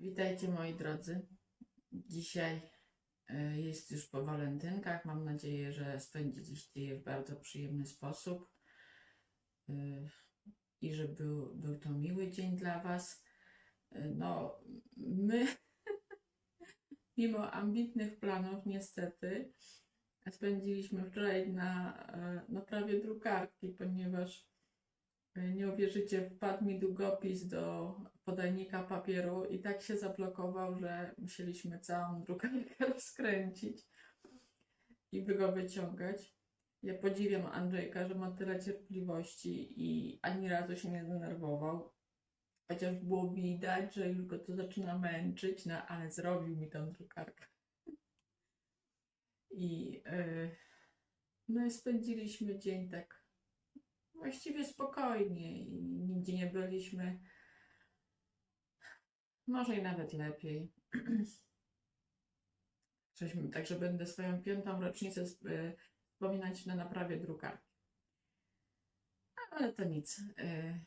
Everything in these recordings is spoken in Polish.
Witajcie moi drodzy. Dzisiaj e, jest już po walentynkach. Mam nadzieję, że spędziliście je w bardzo przyjemny sposób e, i że był, był to miły dzień dla Was. E, No, my, mimo ambitnych planów, niestety, spędziliśmy wczoraj na, na prawie drukarki, ponieważ nie uwierzycie, wpadł mi długopis do podajnika papieru i tak się zablokował, że musieliśmy całą drukarkę rozkręcić i by go wyciągać. Ja podziwiam Andrzejka, że ma tyle cierpliwości i ani razu się nie zdenerwował. Chociaż było widać, że już go to zaczyna męczyć, no ale zrobił mi tą drukarkę. I yy, no i spędziliśmy dzień tak właściwie spokojnie i nigdzie nie byliśmy. Może i nawet lepiej. Także będę swoją piątą rocznicę y, wspominać na naprawie drukarki. Ale to nic. y,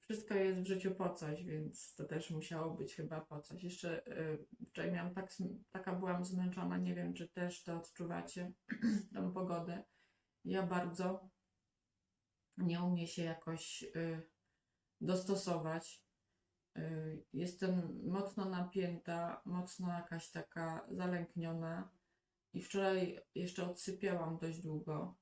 Wszystko jest w życiu po coś, więc to też musiało być chyba po coś. Jeszcze y, wczoraj miałam tak, taka byłam zmęczona, nie wiem czy też to odczuwacie, tą pogodę. Ja bardzo nie umiem się jakoś y, dostosować. Y, Jestem mocno napięta, mocno jakaś taka zalękniona i wczoraj jeszcze odsypiałam dość długo.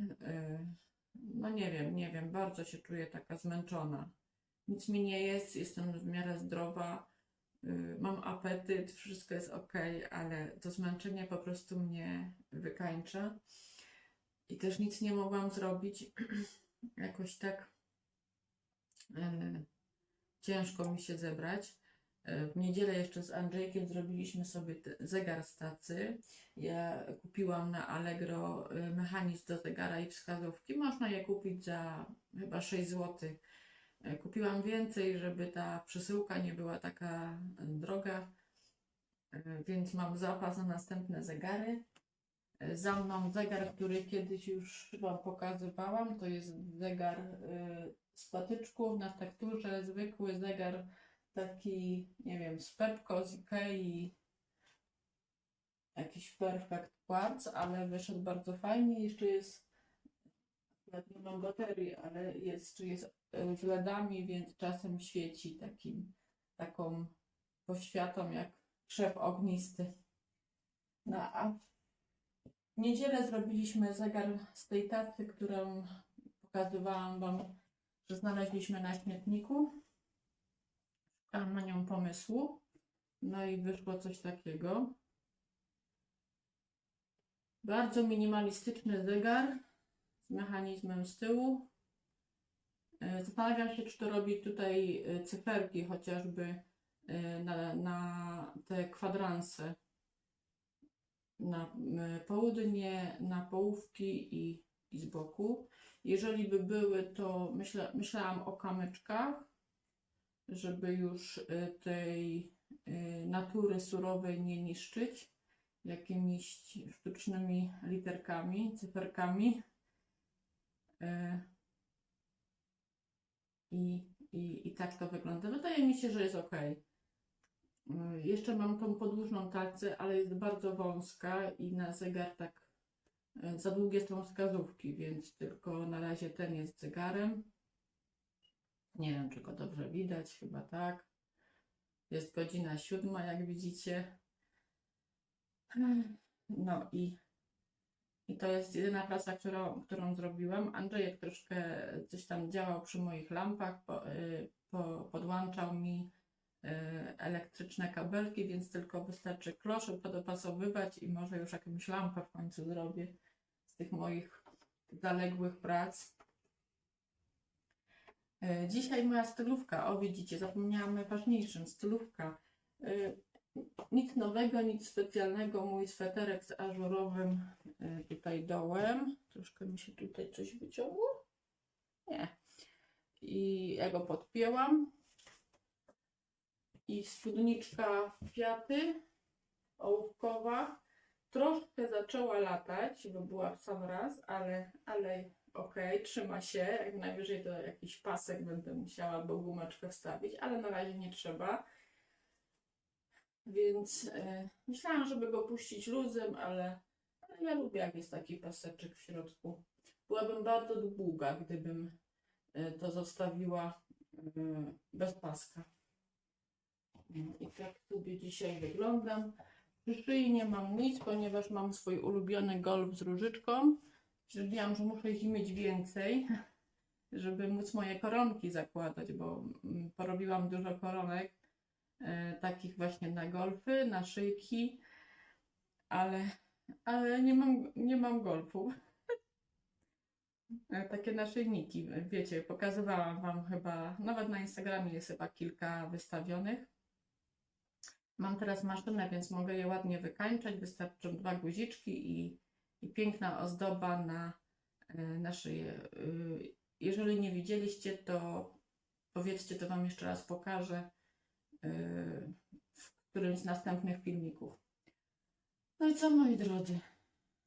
Y, No nie wiem, nie wiem, bardzo się czuję taka zmęczona. Nic mi nie jest, jestem w miarę zdrowa, mam apetyt, wszystko jest ok, ale to zmęczenie po prostu mnie wykańcza. I też nic nie mogłam zrobić. Jakoś tak y, ciężko mi się zebrać. Y, W niedzielę jeszcze z Andrzejkiem zrobiliśmy sobie zegar z tacy. Ja kupiłam na Allegro y, mechanizm do zegara i wskazówki. Można je kupić za chyba 6 zł. Kupiłam więcej, żeby ta przesyłka nie była taka droga, więc mam zapas na następne zegary. Y, Za mną zegar, który kiedyś już Wam pokazywałam, to jest zegar y, z patyczków na tekturze, zwykły zegar taki, nie wiem, z Pepco, z Ikei, jakiś Perfect Quartz, ale wyszedł bardzo fajnie. Jeszcze jest, akurat nie mam baterii, ale jest, jest y, z LEDami, więc czasem świeci takim, taką poświatą jak krzew ognisty. No a w niedzielę zrobiliśmy zegar z tej tacy, którą pokazywałam Wam, że znaleźliśmy na śmietniku. Szukałam na nią pomysłu. No i wyszło coś takiego. Bardzo minimalistyczny zegar z mechanizmem z tyłu. E, Zastanawiam się, czy to robi tutaj e, cyferki chociażby e, na, na te kwadranse na m, południe, na połówki i, i z boku. Jeżeli by były, to myślę, myślałam o kamyczkach, żeby już y, tej y, natury surowej nie niszczyć jakimiś sztucznymi literkami, cyferkami. I, i, I tak to wygląda. Wydaje mi się, że jest ok. Y, Jeszcze mam tą podłużną tacę, ale jest bardzo wąska i na zegar tak y, za długie są wskazówki, więc tylko na razie ten jest zegarem. Nie wiem, czy go dobrze widać, chyba tak. Jest godzina siódma, jak widzicie. No i, i to jest jedyna praca, którą, którą zrobiłam. Andrzejek troszkę coś tam działał przy moich lampach, po, y, po, podłączał mi elektryczne kabelki, więc tylko wystarczy klosze podopasowywać i może już jakąś lampę w końcu zrobię z tych moich zaległych prac. E, Dzisiaj moja stylówka, o widzicie, zapomniałam najważniejszym, stylówka. E, Nic nowego, nic specjalnego, mój sweterek z ażurowym tutaj dołem. Troszkę mi się tutaj coś wyciągło? Nie. I ja go podpięłam. I spódniczka kwiaty ołówkowa. Troszkę zaczęła latać, bo była w sam raz, ale, ale ok, trzyma się, jak najwyżej to jakiś pasek będę musiała albo gumeczkę wstawić, ale na razie nie trzeba. Więc e, myślałam, żeby go puścić luzem, ale, ale ja lubię jak jest taki paseczek w środku. Byłabym bardzo długa, gdybym e, to zostawiła e, bez paska. I tak sobie dzisiaj wyglądam. Przy szyi nie mam nic, ponieważ mam swój ulubiony golf z różyczką. Stwierdziłam, że muszę ich mieć więcej, żeby móc moje koronki zakładać, bo mm, porobiłam dużo koronek, e, takich właśnie na golfy, na szyjki, ale, ale nie, mam, nie mam golfu. E, Takie naszyjniki, wiecie, pokazywałam Wam chyba, nawet na Instagramie jest chyba kilka wystawionych. Mam teraz maszynę, więc mogę je ładnie wykańczać. Wystarczą dwa guziczki i, i piękna ozdoba na, e, na szyję. Y, Jeżeli nie widzieliście, to powiedzcie, to Wam jeszcze raz pokażę y, w którymś z następnych filmików. No i co, moi drodzy?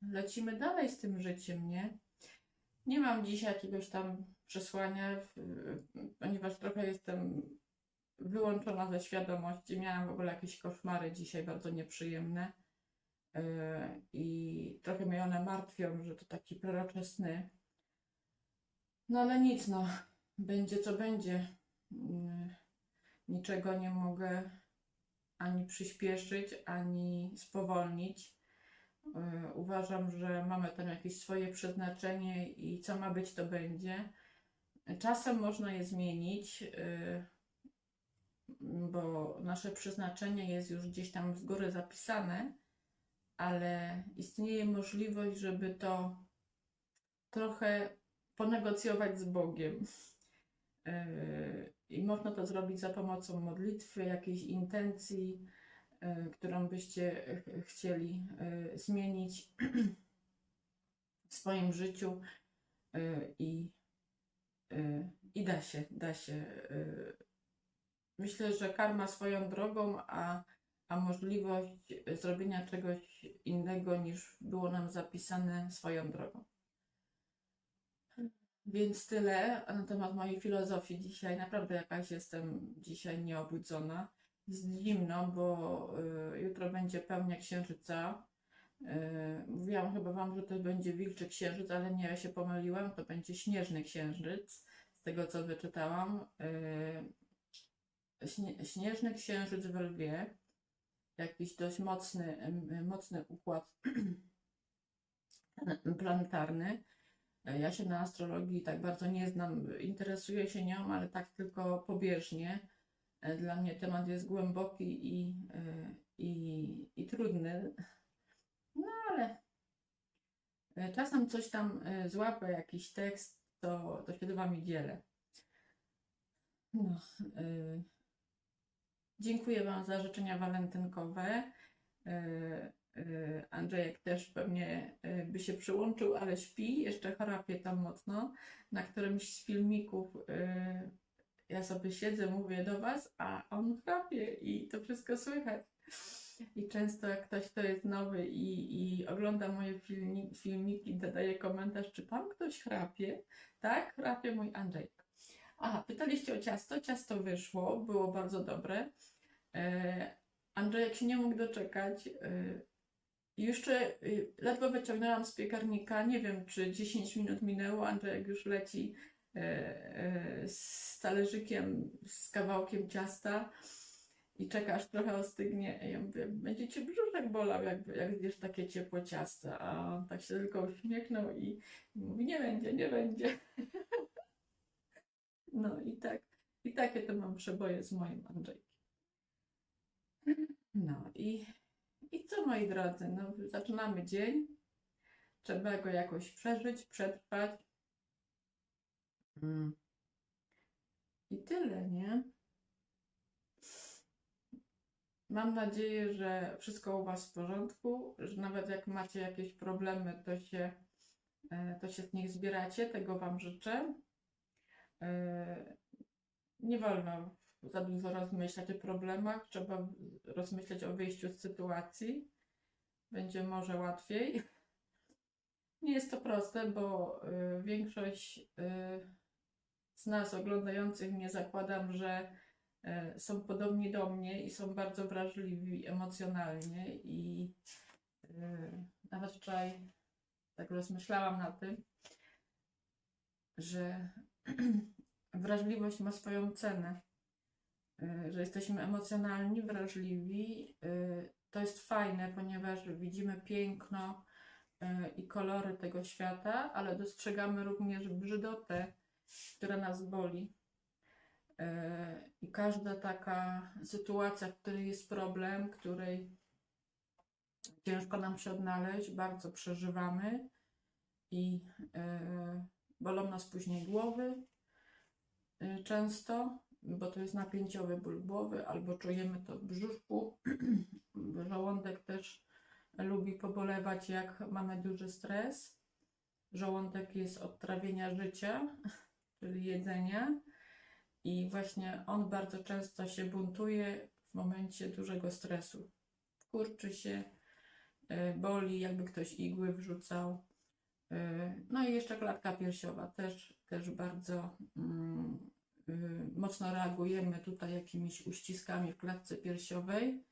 Lecimy dalej z tym życiem, nie? Nie mam dzisiaj jakiegoś tam przesłania, ponieważ trochę jestem wyłączona ze świadomości. Miałam w ogóle jakieś koszmary dzisiaj bardzo nieprzyjemne Yy, i trochę mnie one martwią, że to taki prorocze sny. No ale nic, no. Będzie co będzie. Yy, Niczego nie mogę ani przyspieszyć, ani spowolnić. Yy, Uważam, że mamy tam jakieś swoje przeznaczenie i co ma być, to będzie. Czasem można je zmienić, yy, bo nasze przeznaczenie jest już gdzieś tam z góry zapisane, ale istnieje możliwość, żeby to trochę ponegocjować z Bogiem. Yy, I można to zrobić za pomocą modlitwy, jakiejś intencji, yy, którą byście ch- chcieli yy, zmienić w swoim życiu. I, I da się, da się. Myślę, że karma swoją drogą, a, a możliwość zrobienia czegoś innego niż było nam zapisane swoją drogą. Więc tyle na temat mojej filozofii dzisiaj. Naprawdę jakaś jestem dzisiaj nieobudzona. Jest zimno, bo y, jutro będzie pełnia księżyca. Y, mówiłam chyba Wam, że to będzie wilczy księżyc, ale nie, ja się pomyliłam. To będzie śnieżny księżyc, z tego co wyczytałam. Y, śnie, śnieżny księżyc w lwie. Jakiś dość mocny, mocny układ planetarny. Ja się na astrologii tak bardzo nie znam, interesuję się nią, ale tak tylko pobieżnie. Dla mnie temat jest głęboki i, e, i, i trudny. No ale czasem coś tam e, złapę, jakiś tekst, to, to się z Wami dzielę. No, e, dziękuję Wam za życzenia walentynkowe. E, e, Andrzejek też pewnie e, by się przyłączył, ale śpi, jeszcze chrapie tam mocno. Na którymś z filmików ja sobie siedzę, mówię do Was, a on chrapie i to wszystko słychać. I często jak ktoś, kto jest nowy i, i ogląda moje filmi, filmiki, dodaje komentarz, czy tam ktoś chrapie? Tak, chrapie mój Andrzejek. Aha, pytaliście o ciasto. Ciasto wyszło, było bardzo dobre. E, Andrzejek się nie mógł doczekać. E, jeszcze y, ledwo wyciągnęłam z piekarnika. Nie wiem, czy 10 minut minęło. Andrzejek już leci e, e, z talerzykiem, z kawałkiem ciasta i czeka, aż trochę ostygnie. Ja mówię, będzie cię brzuszek bolał, jak, jak zjesz takie ciepłe ciasto. A on tak się tylko uśmiechnął i, i mówi, nie będzie, nie będzie. No i tak, i takie to mam przeboje z moim Andrzejkiem. No i, i co moi drodzy, no zaczynamy dzień. Trzeba go jakoś przeżyć, przetrwać. Mm. I tyle, nie? Mam nadzieję, że wszystko u Was w porządku, że nawet jak macie jakieś problemy, to się, e, to się z nich zbieracie. Tego Wam życzę. E, Nie wolno za dużo rozmyślać o problemach, trzeba rozmyślać o wyjściu z sytuacji. Będzie może łatwiej. Nie jest to proste, bo y, większość y, z nas oglądających mnie zakładam, że y, są podobni do mnie i są bardzo wrażliwi emocjonalnie i y, nawet wczoraj tak rozmyślałam nad tym, że wrażliwość ma swoją cenę, że jesteśmy emocjonalni, wrażliwi. y, To jest fajne, ponieważ widzimy piękno y, i kolory tego świata, ale dostrzegamy również brzydotę, która nas boli. I każda taka sytuacja, w której jest problem, której ciężko nam się odnaleźć, bardzo przeżywamy i bolą nas później głowy często, bo to jest napięciowy ból głowy, albo czujemy to w brzuszku. Żołądek też lubi pobolewać, jak mamy duży stres. Żołądek jest od trawienia życia, czyli jedzenia. I właśnie on bardzo często się buntuje w momencie dużego stresu. Kurczy się, y, boli, jakby ktoś igły wrzucał. Y, No i jeszcze klatka piersiowa też, też bardzo mm, mocno reagujemy tutaj jakimiś uściskami w klatce piersiowej.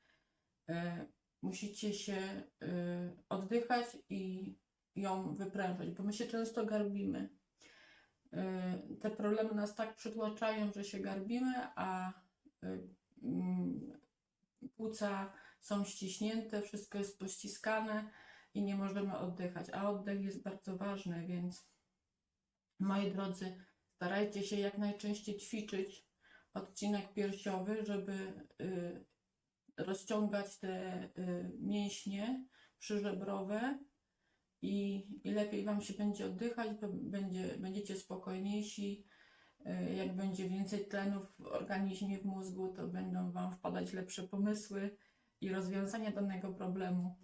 Y, Musicie się y, oddychać i ją wyprężać, bo my się często garbimy. Y, Te problemy nas tak przytłaczają, że się garbimy, a y, mm, płuca są ściśnięte, wszystko jest pościskane i nie możemy oddychać. A oddech jest bardzo ważny, więc moi drodzy, starajcie się jak najczęściej ćwiczyć odcinek piersiowy, żeby y, rozciągać te y, mięśnie przyżebrowe i, i lepiej Wam się będzie oddychać, będzie, będziecie spokojniejsi. Y, Jak będzie więcej tlenu w organizmie, w mózgu, to będą Wam wpadać lepsze pomysły i rozwiązania danego problemu.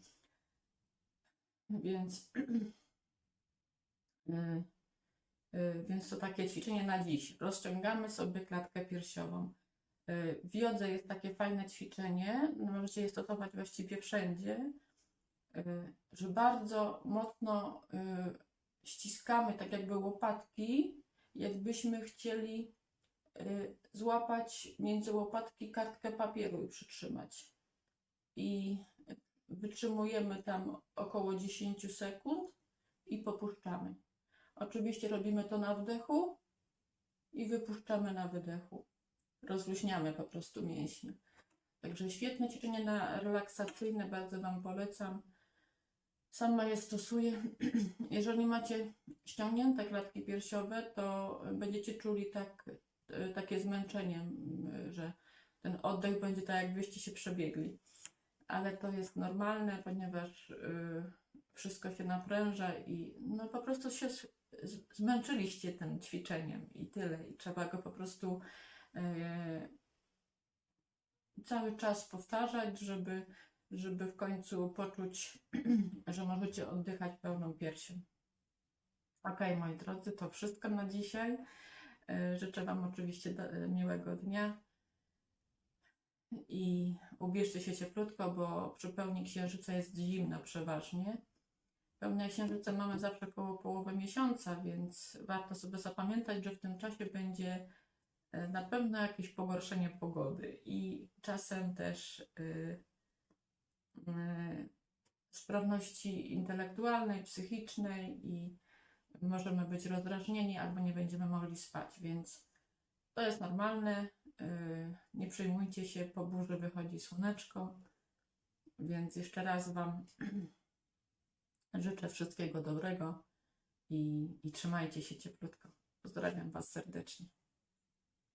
Więc, więc to takie ćwiczenie na dziś. Rozciągamy sobie klatkę piersiową. Y, W jodze jest takie fajne ćwiczenie, no możecie je stosować właściwie wszędzie, y, że bardzo mocno y, ściskamy tak jakby łopatki, jakbyśmy chcieli y, złapać między łopatki kartkę papieru i przytrzymać. I wytrzymujemy tam około 10 sekund i popuszczamy. Oczywiście robimy to na wdechu i wypuszczamy na wydechu rozluźniamy po prostu mięśnie. Także świetne ćwiczenie na relaksacyjne, bardzo Wam polecam. Sama je stosuję. Jeżeli macie ściągnięte klatki piersiowe, to będziecie czuli tak, e, takie zmęczenie, że ten oddech będzie tak, jakbyście się przebiegli. Ale to jest normalne, ponieważ y, wszystko się napręża i no po prostu się zmęczyliście tym ćwiczeniem i tyle. I trzeba go po prostu e, cały czas powtarzać, żeby, żeby w końcu poczuć, że możecie oddychać pełną piersią. Ok, moi drodzy, to wszystko na dzisiaj. E, Życzę Wam oczywiście do- miłego dnia i ubierzcie się cieplutko, bo przy pełni księżyca jest zimno przeważnie. Pełnia księżyca mamy zawsze koło połowy miesiąca, więc warto sobie zapamiętać, że w tym czasie będzie e, na pewno jakieś pogorszenie pogody i czasem też y, y, sprawności intelektualnej, psychicznej i możemy być rozdrażnieni albo nie będziemy mogli spać, więc to jest normalne. y, Nie przejmujcie się, po burzy wychodzi słoneczko, więc jeszcze raz Wam życzę wszystkiego dobrego i, i trzymajcie się cieplutko. Pozdrawiam Was serdecznie.